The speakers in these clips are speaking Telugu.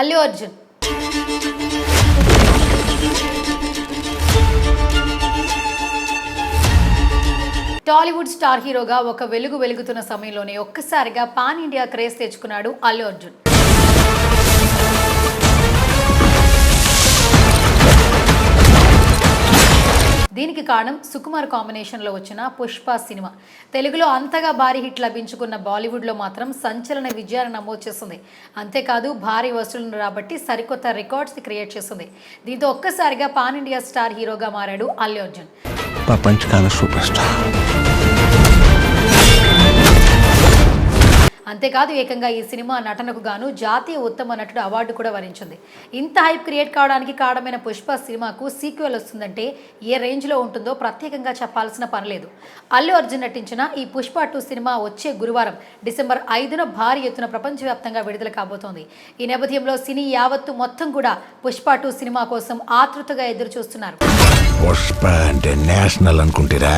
అల్లు అర్జున్. టాలీవుడ్ స్టార్ హీరోగా ఒక వెలుగు వెలుగుతున్న సమయంలోనే ఒక్కసారిగా పాన్ ఇండియా క్రేజ్ తెచ్చుకున్నాడు అల్లు అర్జున్. దీనికి కారణం? సుకుమార్ కాంబినేషన్లో వచ్చిన పుష్ప సినిమా. తెలుగులో అంతగా భారీ హిట్ లభించుకున్న బాలీవుడ్లో మాత్రం సంచలన విజయాన్ని నమోదు చేస్తుంది. అంతేకాదు భారీ వసూలను రాబట్టి సరికొత్త రికార్డ్స్ క్రియేట్ చేస్తుంది. దీంతో ఒక్కసారిగా పాన్ ఇండియా స్టార్ హీరోగా మారాడు అల్లు అర్జున్. Super star. అంతేకాదు ఏకంగా ఈ సినిమా నటనకు గాను జాతీయ ఉత్తమ నటుడు అవార్డు కూడా వరించింది. ఇంత హైప్ క్రియేట్ కావడానికి కారణమైన పుష్ప సినిమాకు సీక్వెల్ వస్తుందంటే ఏ రేంజ్లో ఉంటుందో ప్రత్యేకంగా చెప్పాల్సిన పనిలేదు అల్లు అర్జున్ నటించిన ఈ పుష్ప టూ సినిమా వచ్చే గురువారం డిసెంబర్ ఐదున భారీ ఎత్తున ప్రపంచవ్యాప్తంగా విడుదల కాబోతోంది. ఈ నేపథ్యంలో సినీ యావత్తు మొత్తం కూడా పుష్ప టూ సినిమా కోసం ఆతృతగా ఎదురు చూస్తున్నారు పుష్ప అంటే నేషనల్ అనుకుంటారా?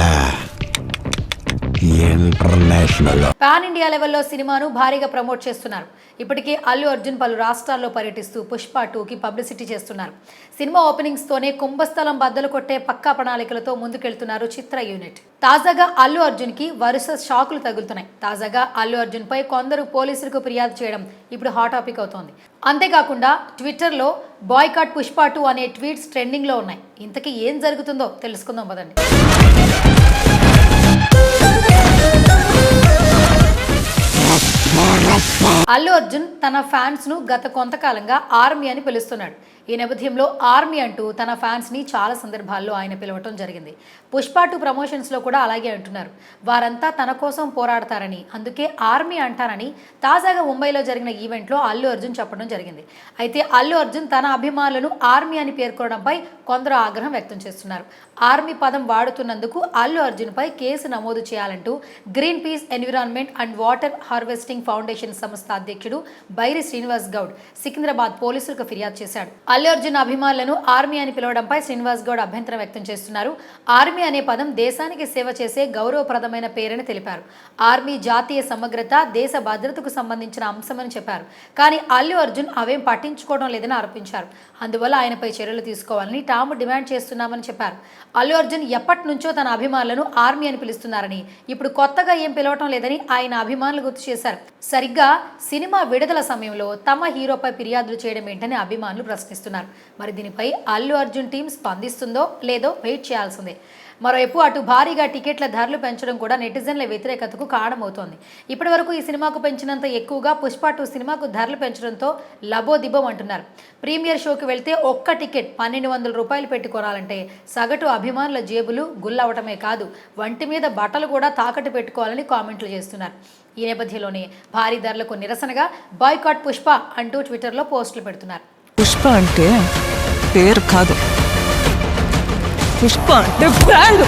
ఇంటర్నేషనల్ పాన్ ఇండియా లెవెల్లో సినిమాను భారీగా ప్రమోట్ చేస్తున్నారు. ఇప్పటికే అల్లు అర్జున్ పలు రాష్ట్రాల్లో పర్యటిస్తూ పుష్ప టూకి పబ్లిసిటీ చేస్తున్నారు. సినిమా ఓపెనింగ్స్ తోనే కుంభస్థలం బద్దలు కొట్టే పక్కా ప్రణాళికలతో ముందుకెళ్తున్నారు చిత్ర యూనిట్. తాజాగా అల్లు అర్జున్కి వరుస షాకులు తగులుతున్నాయి. తాజాగా అల్లు అర్జున్ పై కొందరు పోలీసులకు ఫిర్యాదు చేయడం ఇప్పుడు హాట్ టాపిక్ అవుతోంది. అంతేకాకుండా ట్విట్టర్లో బాయ్కాట్ పుష్ప టూ అనే ట్వీట్స్ ట్రెండింగ్లో ఉన్నాయి. ఇంతకీ ఏం జరుగుతుందో తెలుసుకుందాం పదండి. అల్లు అర్జున్ తన ఫ్యాన్స్ను గత కొంతకాలంగా ఆర్మీ అని పిలుస్తున్నాడు. ఈ నేపథ్యంలో ఆర్మీ అంటూ తన ఫ్యాన్స్ని చాలా సందర్భాల్లో ఆయన పిలవటం జరిగింది. పుష్ప టూ ప్రమోషన్స్లో కూడా అలాగే అంటున్నారు. వారంతా తన కోసం పోరాడతారని అందుకే ఆర్మీ అంటారని తాజాగా ముంబైలో జరిగిన ఈవెంట్లో అల్లు అర్జున్ చెప్పడం జరిగింది. అయితే అల్లు అర్జున్ తన అభిమానులను ఆర్మీ అని పేర్కొనడంపై కొందరు ఆగ్రహం వ్యక్తం చేస్తున్నారు. ఆర్మీ పదం వాడుతున్నందుకు అల్లు అర్జున్పై కేసు నమోదు చేయాలంటూ green peace environment and water harvesting foundation సంస్థ అధ్యక్షుడు బైరి శ్రీనివాస్ గౌడ్ సికింద్రాబాద్ పోలీసులకు ఫిర్యాదు చేశాడు. అల్లు అర్జున్ అభిమానులను ఆర్మీ అని పిలవడంపై శ్రీనివాస్ గౌడ్ అభ్యంతరం వ్యక్తం చేస్తున్నారు. ఆర్మీ అనే పదం దేశానికి సేవ చేసే గౌరవప్రదమైన పేరని తెలిపారు. ఆర్మీ జాతీయ సమగ్రత దేశ భద్రతకు సంబంధించిన అంశమని చెప్పారు. కానీ అల్లు అర్జున్ అవేం పట్టించుకోవడం లేదని ఆరోపించారు. అందువల్ల ఆయనపై చర్యలు తీసుకోవాలని తాము డిమాండ్ చేస్తున్నామని చెప్పారు. అల్లు అర్జున్ ఎప్పటి నుంచో తన అభిమానులను ఆర్మీ అని పిలుస్తున్నారని ఇప్పుడు కొత్తగా ఏం పిలవటం లేదని ఆయన అభిమానులు గుర్తు చేశారు. సరిగ్గా సినిమా విడుదల సమయంలో తమ హీరోపై ఫిర్యాదులు చేయడం ఏంటని అభిమానులు ప్రశ్నిస్తారు చేస్తున్నారు. మరి దీనిపై అల్లు అర్జున్ టీం స్పందిస్తుందో లేదో వెయిట్ చేయాల్సిందే. మరోవైపు అటు భారీగా టికెట్ల ధరలు పెంచడం కూడా నెటిజన్ల వ్యతిరేకతకు కారణమవుతోంది. ఇప్పటి వరకు ఈ సినిమాకు పెంచినంత ఎక్కువగా పుష్ప టూ సినిమాకు ధరలు పెంచడంతో లబోదిబం అంటున్నారు. ప్రీమియర్ షోకి వెళ్తే ఒక్క టికెట్ పన్నెండు వందల రూపాయలు పెట్టి కొనాలంటే సగటు అభిమానుల జేబులు గుల్లవటమే కాదు వంటి మీద బట్టలు కూడా తాకట్టు పెట్టుకోవాలని కామెంట్లు చేస్తున్నారు. ఈ నేపథ్యంలోనే భారీ ధరలకు నిరసనగా బాయ్కాట్ పుష్ప అంటూ ట్విట్టర్లో పోస్టులు పెడుతున్నారు. పుష్ప అంటే పేరు కాదు పుష్ప అంటే బ్రాండ్